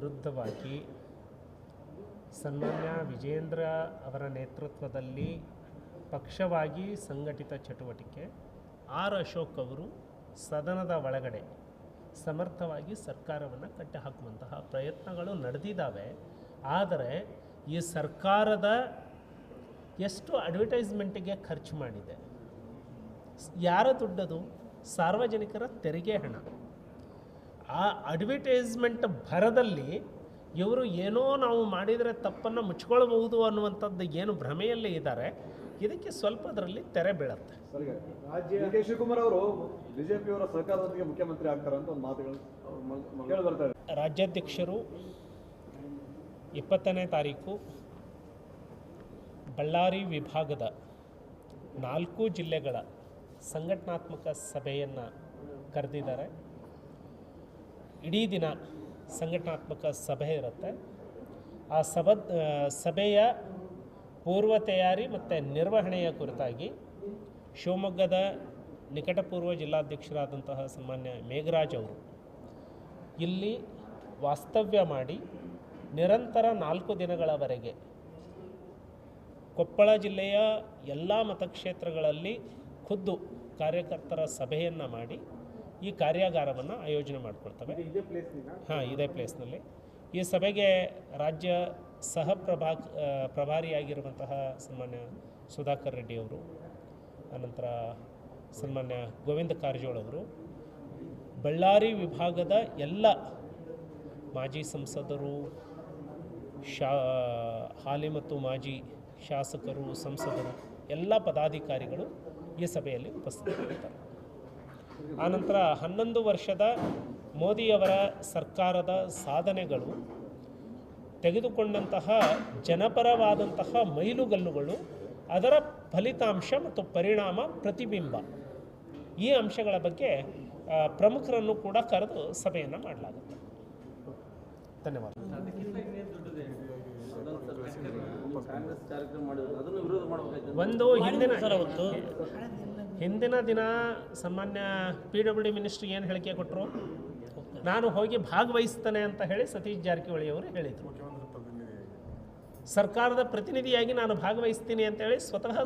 ವಿರುದ್ಧವಾಗಿ ಸನ್ಮಾನ್ಯ ವಿಜೇಂದ್ರ ಅವರ ನೇತೃತ್ವದಲ್ಲಿ ಪಕ್ಷವಾಗಿ ಸಂಘಟಿತ ಚಟುವಟಿಕೆ. ಆರ್ ಅಶೋಕ್ ಅವರು ಸದನದ ಒಳಗಡೆ ಸಮರ್ಥವಾಗಿ ಸರ್ಕಾರವನ್ನು ಕಟ್ಟಿಹಾಕುವಂತಹ ಪ್ರಯತ್ನಗಳು ನಡೆದಿದ್ದಾವೆ ಆದರೆ ಈ ಸರ್ಕಾರದ ಎಷ್ಟು ಅಡ್ವರ್ಟೈಸ್ಮೆಂಟಿಗೆ ಖರ್ಚು ಮಾಡಿದೆ. ಯಾರ ದುಡ್ಡದು? ಸಾರ್ವಜನಿಕರ ತೆರಿಗೆ ಹಣ. ಆ ಅಡ್ವರ್ಟೈಸ್ಮೆಂಟ್ ಭರದಲ್ಲಿ ಇವರು ಏನೋ ನಾವು ಮಾಡಿದರೆ ತಪ್ಪನ್ನು ಮುಚ್ಕೊಳ್ಬಹುದು ಅನ್ನುವಂಥದ್ದು ಏನು ಭ್ರಮೆಯಲ್ಲಿ ಇದ್ದಾರೆ ಇದಕ್ಕೆ ಸ್ವಲ್ಪದರಲ್ಲಿ ತೆರೆ ಬೀಳುತ್ತೆ. ಕೆ ಶಿವಕುಮಾರ್ ಅವರು ಬಿಜೆಪಿಯವರ ಸಹಕಾರದೊಂದಿಗೆ ಮುಖ್ಯಮಂತ್ರಿ ಆಗ್ತಾರೆ ಅಂತ ಒಂದು ಮಾತುಗಳು ರಾಜ್ಯಾಧ್ಯಕ್ಷರು ಇಪ್ಪತ್ತನೇ ತಾರೀಕು ಬಳ್ಳಾರಿ ವಿಭಾಗದ ನಾಲ್ಕು ಜಿಲ್ಲೆಗಳ ಸಂಘಟನಾತ್ಮಕ ಸಭೆಯನ್ನು ಕರೆದಿದ್ದಾರೆ. ಇಡೀ ದಿನ ಸಂಘಟನಾತ್ಮಕ ಸಭೆ ಇರುತ್ತೆ. ಆ ಸಭ ಸಭೆಯ ಪೂರ್ವ ತಯಾರಿ ಮತ್ತು ನಿರ್ವಹಣೆಯ ಕುರಿತಾಗಿ ಶಿವಮೊಗ್ಗದ ನಿಕಟಪೂರ್ವ ಜಿಲ್ಲಾಧ್ಯಕ್ಷರಾದಂತಹ ಸನ್ಮಾನ್ಯ ಮೇಘರಾಜ್ ಅವರು ಇಲ್ಲಿ ವಾಸ್ತವ್ಯ ಮಾಡಿ ನಿರಂತರ ನಾಲ್ಕು ದಿನಗಳವರೆಗೆ ಕೊಪ್ಪಳ ಜಿಲ್ಲೆಯ ಎಲ್ಲ ಮತಕ್ಷೇತ್ರಗಳಲ್ಲಿ ಖುದ್ದು ಕಾರ್ಯಕರ್ತರ ಸಭೆಯನ್ನು ಮಾಡಿ ಈ ಕಾರ್ಯಾಗಾರವನ್ನು ಆಯೋಜನೆ ಮಾಡಿಕೊಳ್ತವೆ. ಹಾಂ ಇದೇ ಪ್ಲೇಸ್ನಲ್ಲಿ ಈ ಸಭೆಗೆ ರಾಜ್ಯ ಸಹ ಪ್ರಭಾ ಪ್ರಭಾರಿಯಾಗಿರುವಂತಹ ಸನ್ಮಾನ್ಯ ಸುಧಾಕರ್ ರೆಡ್ಡಿ ಅವರು ಅನಂತರ ಸನ್ಮಾನ್ಯ ಗೋವಿಂದ ಕಾರಜೋಳ ಅವರು ಬಳ್ಳಾರಿ ವಿಭಾಗದ ಎಲ್ಲ ಮಾಜಿ ಸಂಸದರು ಶಾ ಹಾಲಿ ಮತ್ತು ಮಾಜಿ ಶಾಸಕರು ಸಂಸದರು ಎಲ್ಲ ಪದಾಧಿಕಾರಿಗಳು ಈ ಸಭೆಯಲ್ಲಿ ಉಪಸ್ಥಿತರಿರ್ತಾರೆ ಆನಂತರ ಹನ್ನೊಂದು ವರ್ಷದ ಮೋದಿಯವರ ಸರ್ಕಾರದ ಸಾಧನೆಗಳು ತೆಗೆದುಕೊಂಡಂತಹ ಜನಪರವಾದಂತಹ ಮೈಲುಗಲ್ಲುಗಳು ಅದರ ಫಲಿತಾಂಶ ಮತ್ತು ಪರಿಣಾಮ ಪ್ರತಿಬಿಂಬ. ಈ ಅಂಶಗಳ ಬಗ್ಗೆ ಪ್ರಮುಖರನ್ನು ಕೂಡ ಕರೆದು ಸಭೆಯನ್ನು ಮಾಡಲಾಗುತ್ತೆ. ಧನ್ಯವಾದ. ಒಂದು ಹಿಂದಿನ ಹಿಂದಿನ ದಿನ ಸಾಮಾನ್ಯ ಪಿ ಡಬ್ಲ್ಯೂ ಡಿ ಮಿನಿಸ್ಟ್ರಿ ಏನು ಹೇಳಿಕೆ ಕೊಟ್ಟರು ನಾನು ಹೋಗಿ ಭಾಗವಹಿಸ್ತೇನೆ ಅಂತ ಹೇಳಿ ಸತೀಶ್ ಜಾರಕಿಹೊಳಿ ಅವರು ಹೇಳಿದರು. ಸರ್ಕಾರದ ಪ್ರತಿನಿಧಿಯಾಗಿ ನಾನು ಭಾಗವಹಿಸ್ತೀನಿ ಅಂತೇಳಿ ಸ್ವತಃ